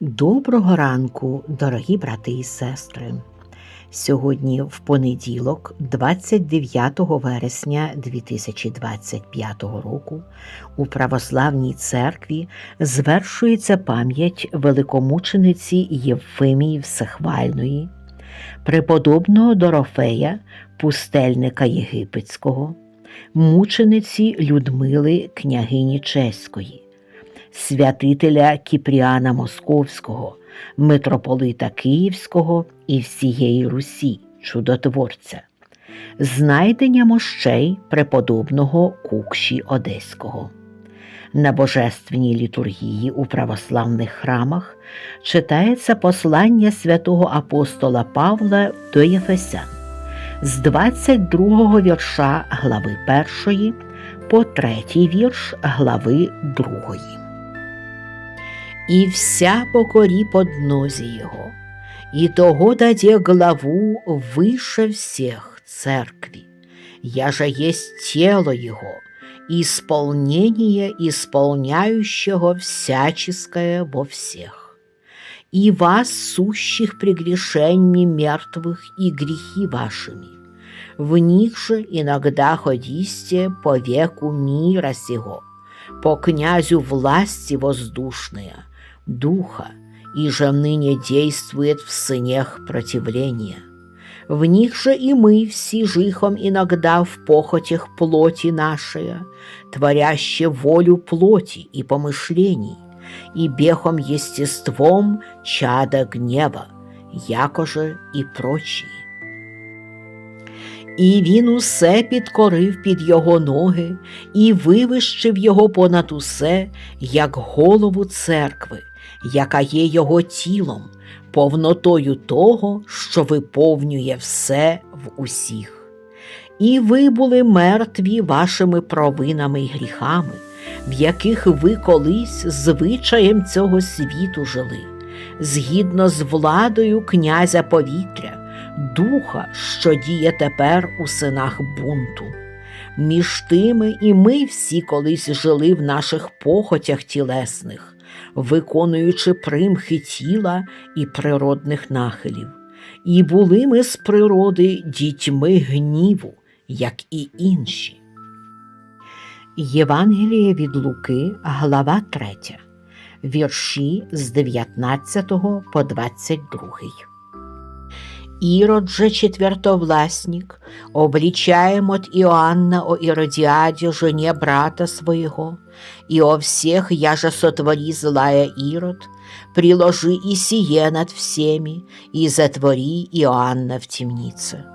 Доброго ранку, дорогі брати і сестри. Сьогодні в понеділок, 29 вересня 2025 року, у Православній церкві звершується пам'ять великомучениці Євфимії Всехвальної, преподобного Дорофея, пустельника Єгипетського, мучениці Людмили княгині Чеської святителя Кіпріана Московського, митрополита Київського і всієї Русі, чудотворця, знайдення мощей преподобного Кукші Одеського. На божественній літургії у православних храмах читається послання святого апостола Павла до Єфесян з 22 вірша глави 1 по 3 вірш глави 2 и вся покори поднози его, и того даде главу выше всех церкви, я же есть тело его, исполнение исполняющего всяческое во всех. И вас, сущих прегрешениями мертвых и грехи вашими, в них же иногда ходисте по веку мира сего, по князю власти воздушная, духа, и же ныне действует в сынях противления. В них же и мы все жихом иногда в похотях плоти нашей, творяще волю плоти и помышлений, и бехом естеством чада гнева, якоже і прочі. І він усе підкорив під його ноги і вивищив його понад усе, як голову церкви, яка є його тілом, повнотою того, що виповнює все в усіх. І ви були мертві вашими провинами й гріхами, в яких ви колись звичаєм цього світу жили, згідно з владою князя повітря, духа, що діє тепер у синах бунту. Між тими і ми всі колись жили в наших похотях тілесних виконуючи примхи тіла і природних нахилів, і були ми з природи дітьми гніву, як і інші. Євангеліє від Луки, глава 3, вірші з 19 по 22. Ирод же четвертовластник, обличаем от Иоанна о Иродиаде, жене брата своего, и о всех я же сотвори злая Ирод, приложи и сие над всеми, и затвори Иоанна в темнице.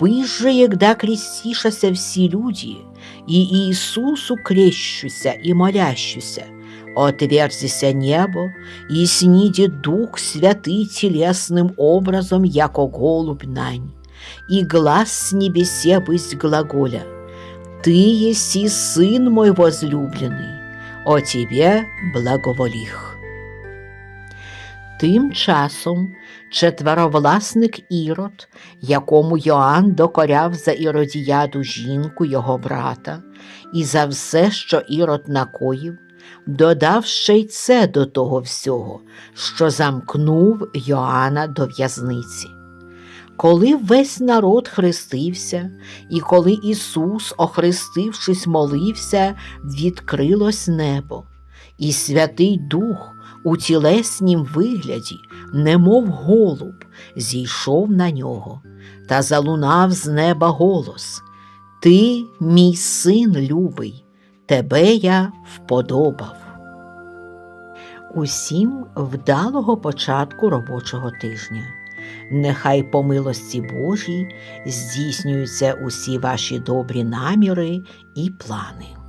Бысь же, егда крестишася все люди, и Иисусу крещуся и молящуся, отверзися небо, и сниди Дух Святый телесным образом, яко голубь нань, и глаз с небесе бысть глаголя. Ты еси Сын мой возлюбленный, о тебе благоволіх. Тим часом четверовласник Ірод, якому Йоанн докоряв за іродіяду жінку його брата, і за все, що Ірод накоїв, додав ще й це до того всього, що замкнув Йоанна до в'язниці. Коли весь народ хрестився, і коли Ісус, охрестившись, молився, відкрилось небо, і Святий Дух у тілеснім вигляді, немов голуб, зійшов на нього та залунав з неба голос Ти, мій син любий, тебе я вподобав. Усім вдалого початку робочого тижня. Нехай по милості Божій здійснюються усі ваші добрі наміри і плани.